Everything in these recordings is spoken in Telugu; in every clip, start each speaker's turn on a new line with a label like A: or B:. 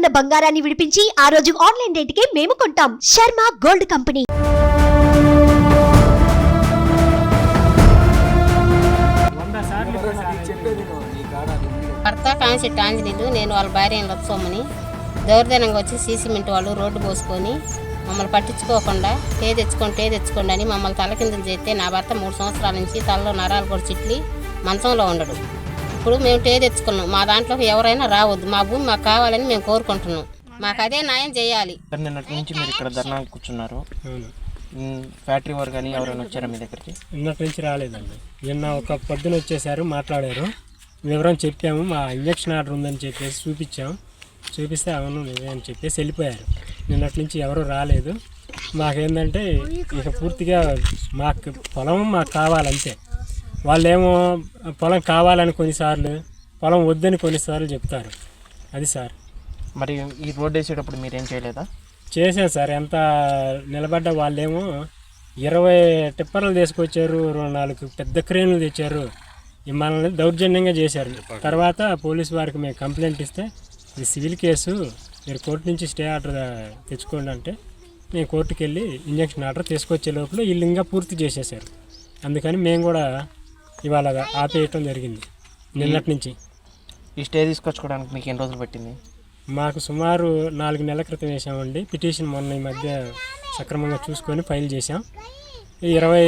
A: ఉన్న బంగారాన్ని విడిపించి ఆ రోజు ఆన్లైన్ రేటుకే మేము కొంటాం. Sharma gold company.
B: భర్త కాన్సెప్ట్ ఆంజనేయులు నేను వాళ్ళ భార్య లక్ష్మమ్మని దౌర్జన్యంగా వచ్చి సీసీ మింట్ వాళ్ళు రోడ్డు పోసుకొని మమ్మల్ని పట్టించుకోకుండా టే తెచ్చుకోండి టే తెచ్చుకోండి అని మమ్మల్ని తలకిందులు చేస్తే నా భర్త మూడు సంవత్సరాల నుంచి తలలో నరాలు కూడా చిట్లి మంచంలో ఉండడు. ఇప్పుడు మేము టే తెచ్చుకున్నాం. మా దాంట్లో ఎవరైనా రావద్దు. మా భూమి మాకు కావాలని మేము కోరుకుంటున్నాం. మాకు అదే న్యాయం చేయాలి.
C: నిన్నటి నుంచి మీరు ఇక్కడ ధర్నా కూర్చున్నారు. ఫ్యాక్టరీ వారు కానీ ఎవరైనా వచ్చారా మీ దగ్గరికి?
D: నిన్నటి నుంచి రాలేదండి. నిన్న ఒక పొద్దున వచ్చేసారు మాట్లాడారు. వివరం చెప్పాము. మా ఇంజక్షన్ ఆర్డర్ ఉందని చెప్పేసి చూపించాము చూపిస్తే అవును నిజమే అని చెప్పేసి వెళ్ళిపోయారు. నిన్నటి నుంచి ఎవరు రాలేదు. మాకేందంటే ఇక పూర్తిగా మాకు పొలం మాకు కావాలంతే. వాళ్ళేమో పొలం కావాలని కొన్నిసార్లు పొలం వద్దని కొన్నిసార్లు చెప్తారు. అది సార్.
C: మరి ఈ రోడ్ వేసేటప్పుడు మీరు ఏం చేయలేదా?
D: చేశాం సార్. ఎంత నిలబడ్డ వాళ్ళేమో ఇరవై టిప్పర్లు తీసుకొచ్చారు రెండు నాలుగు పెద్ద క్రేన్లు తెచ్చారు. మనల్ని దౌర్జన్యంగా చేశారు. తర్వాత పోలీసు వారికి మేము కంప్లైంట్ ఇస్తే ఇది సివిల్ కేసు మీరు కోర్టు నుంచి స్టే ఆర్డర్ తెచ్చుకోండి అంటే మేము కోర్టుకి వెళ్ళి ఇంజక్షన్ ఆర్డర్ తీసుకొచ్చే లోపల వీళ్ళు ఇంకా పూర్తి చేసేసారు అందుకని మేము కూడా ఇవాళ ఆపేయటం జరిగింది. నిన్నటి నుంచి.
C: ఈ స్టే తీసుకొచ్చుకోవడానికి మీకు ఎన్ని రోజులు పట్టింది?
D: మాకు సుమారు నాలుగు నెలల క్రితం వేసామండి పిటిషన్ మొన్న ఈ మధ్య సక్రమంగా చూసుకొని ఫైల్ చేసాం ఈ ఇరవై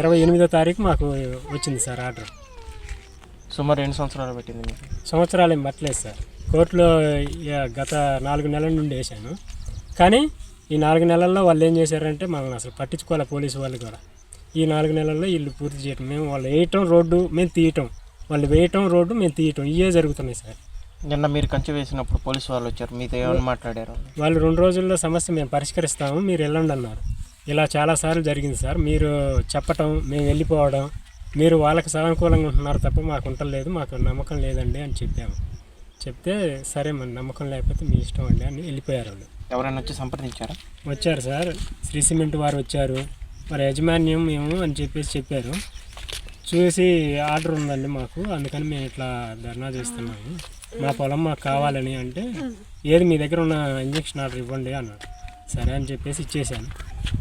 D: ఇరవై ఎనిమిదో తారీఖు మాకు వచ్చింది సార్ ఆర్డర్.
C: సుమారు రెండు సంవత్సరాలు పట్టింది మీకు?
D: సంవత్సరాలు ఏం పట్టలేదు సార్. కోర్టులో గత నాలుగు నెలల నుండి వేసాను కానీ ఈ నాలుగు నెలల్లో వాళ్ళు ఏం చేశారంటే మనల్ని అసలు పట్టించుకోవాలి పోలీసు వాళ్ళు కూడా. ఈ నాలుగు నెలల్లో వీళ్ళు పూర్తి చేయటం. మేము వాళ్ళు వేయటం రోడ్డు మేము తీయటం. వాళ్ళు వేయటం రోడ్డు మేము తీయటం. ఇవే జరుగుతున్నాయి సార్.
C: నిన్న మీరు కంచె వేసినప్పుడు పోలీసు వాళ్ళు వచ్చారు. మీతో ఏమైనా మాట్లాడారు?
D: వాళ్ళు రెండు రోజుల్లో సమస్య మేము పరిష్కరిస్తాము. మీరు వెళ్ళండి అన్నారు. ఇలా చాలాసార్లు జరిగింది సార్. మీరు చెప్పటం మేము వెళ్ళిపోవడం మీరు వాళ్ళకి సానుకూలంగా ఉంటున్నారు తప్ప మాకు ఉండలేదు మాకు నమ్మకం లేదండి అని చెప్పాము. చెప్తే సరే మన నమ్మకం లేకపోతే మీ ఇష్టం అండి అని వెళ్ళిపోయారు వాళ్ళు.
C: ఎవరైనా వచ్చి సంప్రదించారా?
D: వచ్చారు సార్. శ్రీ సిమెంట్ వారు వచ్చారు. మరి యాజమాన్యం మేము అని చెప్పేసి చెప్పారు. చూసి ఆర్డర్ ఉందండి మాకు. అందుకని మేము ఇట్లా ధర్నా చేస్తున్నాము. మా పొలం మాకు కావాలని అంటే ఏది మీ దగ్గర ఉన్న ఇంజక్షన్ ఆర్డర్ ఇవ్వండి అన్నాడు సరే అని చెప్పేసి ఇచ్చేసాను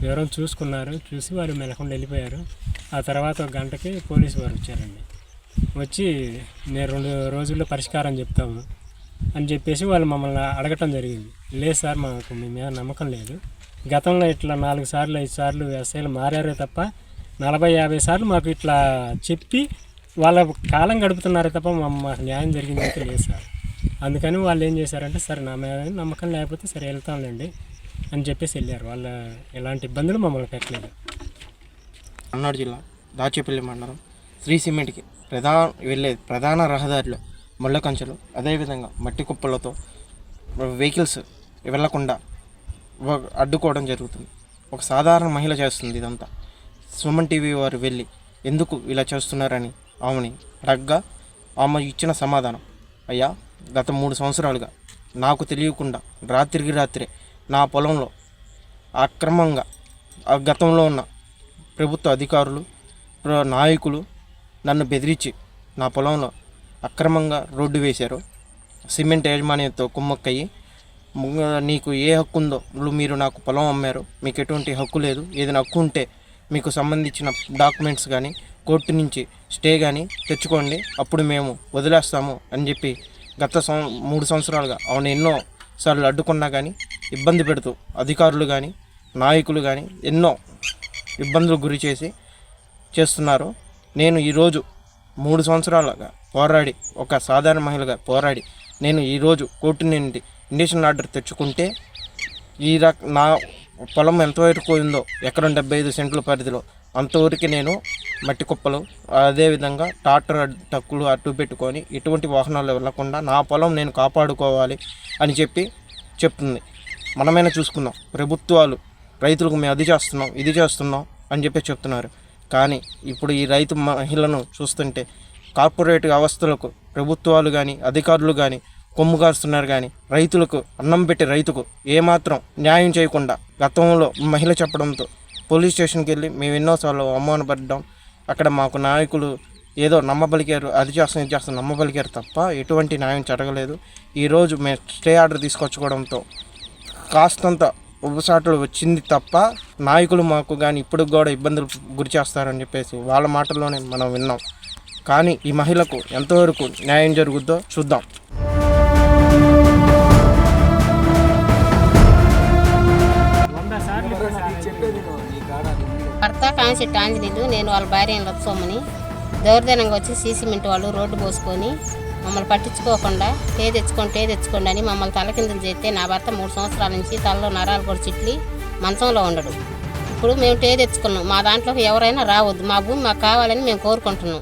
D: వివరం చూసుకున్నారు. చూసి వారు మెలకుండా వెళ్ళిపోయారు. ఆ తర్వాత ఒక గంటకి పోలీసు వారు వచ్చారండి. వచ్చి నేను రెండు రోజుల్లో పరిష్కారం చెప్తాము. అని చెప్పేసి వాళ్ళు మమ్మల్ని అడగటం జరిగింది. లేదు సార్ మాకు మీ మీద నమ్మకం లేదు. గతంలో ఇట్లా నాలుగు సార్లు ఐదు సార్లు వ్యవసాయాలు మారారే తప్ప నలభై యాభై సార్లు మాకు ఇట్లా చెప్పి వాళ్ళ కాలం గడుపుతున్నారే తప్ప మా- మాకు న్యాయం జరిగింది అయితే లేదు సార్. అందుకని వాళ్ళు ఏం చేశారంటే సరే నా మీద నమ్మకం లేకపోతే సరే వెళ్తాంలేండి అని చెప్పేసి వెళ్ళారు. వాళ్ళ ఎలాంటి ఇబ్బందులు మమ్మల్ని పెట్టలేదు.
C: అన్నాడు జిల్లా దాచేపల్లి మండలం శ్రీ సిమెంట్కి ప్రధాన వెళ్ళేది ప్రధాన రహదారిలో ముళ్ళ కంచెలు అదేవిధంగా మట్టి కుప్పలతో వెహికల్స్ వెళ్ళకుండా అడ్డుకోవడం జరుగుతుంది. ఒక సాధారణ మహిళ చేస్తుంది ఇదంతా. సుమన్ టీవీ వారు వెళ్ళి ఎందుకు ఇలా చేస్తున్నారని ఆమెని అడగ్గా ఆమె ఇచ్చిన సమాధానం అయ్యా గత మూడు సంవత్సరాలుగా నాకు తెలియకుండా రాత్రికి రాత్రే నా పొలంలో అక్రమంగా ఆ గతంలో ఉన్న ప్రభుత్వ అధికారులు నాయకులు నన్ను బెదిరించి నా పొలంలో అక్రమంగా రోడ్డు వేశారు. సిమెంట్ యాజమాన్యంతో కుమ్మక్కయ్యి నీకు ఏ హక్కు ఉందో మీరు నాకు పొలం అమ్మారు. మీకు ఎటువంటి హక్కు లేదు. ఏదైనా హక్కు ఉంటే మీకు సంబంధించిన డాక్యుమెంట్స్ కానీ కోర్టు నుంచి స్టే కానీ తెచ్చుకోండి. అప్పుడు మేము వదిలేస్తాము అని చెప్పి గత సం మూడు సంవత్సరాలుగా అవును ఎన్నో సార్లు అడ్డుకున్నా కానీ ఇబ్బంది పెడుతూ అధికారులు కానీ నాయకులు కానీ ఎన్నో ఇబ్బందులకు గురి చేసి చేస్తున్నారు. నేను ఈరోజు మూడు సంవత్సరాలుగా పోరాడి ఒక సాధారణ మహిళగా పోరాడి నేను ఈరోజు కోర్టు నుండి ఇండిషన్ ఆర్డర్ తెచ్చుకుంటే ఈ రక నా పొలం ఎంతవరకు పోయిందో ఎకరం డెబ్బై ఐదు సెంట్ల పరిధిలో అంతవరకు నేను మట్టి కుప్పలు అదేవిధంగా ట్రాక్టర్ టక్కులు అడ్డు పెట్టుకొని ఎటువంటి వాహనాలు వెళ్ళకుండా నా పొలం నేను కాపాడుకోవాలి అని చెప్పి చెప్తుంది. మనమైనా చూసుకుందాం ప్రభుత్వాలు రైతులకు మేము అది చేస్తున్నాం ఇది చేస్తున్నాం అని చెప్పి చెప్తున్నారు. కానీ ఇప్పుడు ఈ రైతు మహిళను చూస్తుంటే కార్పొరేట్ వ్యవస్థలకు ప్రభుత్వాలు కానీ అధికారులు కానీ కొమ్ము కారుస్తున్నారు కానీ రైతులకు అన్నం పెట్టి రైతుకు ఏమాత్రం న్యాయం చేయకుండా గతంలో మహిళ చెప్పడంతో పోలీస్ స్టేషన్కి వెళ్ళి మేము ఎన్నోసార్లు అవమానపడ్డాం. అక్కడ మాకు నాయకులు ఏదో నమ్మబలికారు అది చేస్తాం ఇది చేస్తాం నమ్మబలికారు తప్ప ఎటువంటి న్యాయం జరగలేదు. ఈరోజు మేము స్టే ఆర్డర్ తీసుకొచ్చుకోవడంతో కాస్తంత ఉపసాటులు వచ్చింది తప్ప నాయకులు మాకు కానీ ఇప్పుడు కూడా ఇబ్బందులు గురి చేస్తారని చెప్పేసి వాళ్ళ మాటల్లోనే మనం విన్నాం. కానీ ఈ మహిళకు ఎంతవరకు న్యాయం జరుగుద్దో చూద్దాం.
B: భర్త కాన్సెప్ట్ ఆంజనేయులు నేను వాళ్ళ భార్య లక్ష్మని దౌర్జన్యంగా వచ్చి సీసీమెంట్ వాళ్ళు రోడ్డు పోసుకొని మమ్మల్ని పట్టించుకోకుండా టే తెచ్చుకోండి టే తెచ్చుకోండి అని మమ్మల్ని తలకిందులు చేస్తే నా భర్త మూడు సంవత్సరాల నుంచి తలలో నరాలు కూడా చిట్లి మంచంలో ఉండడు. ఇప్పుడు మేము టే తెచ్చుకున్నాం. మా దాంట్లోకి ఎవరైనా రావద్దు. మా భూమి మాకు కావాలని మేము కోరుకుంటున్నాం.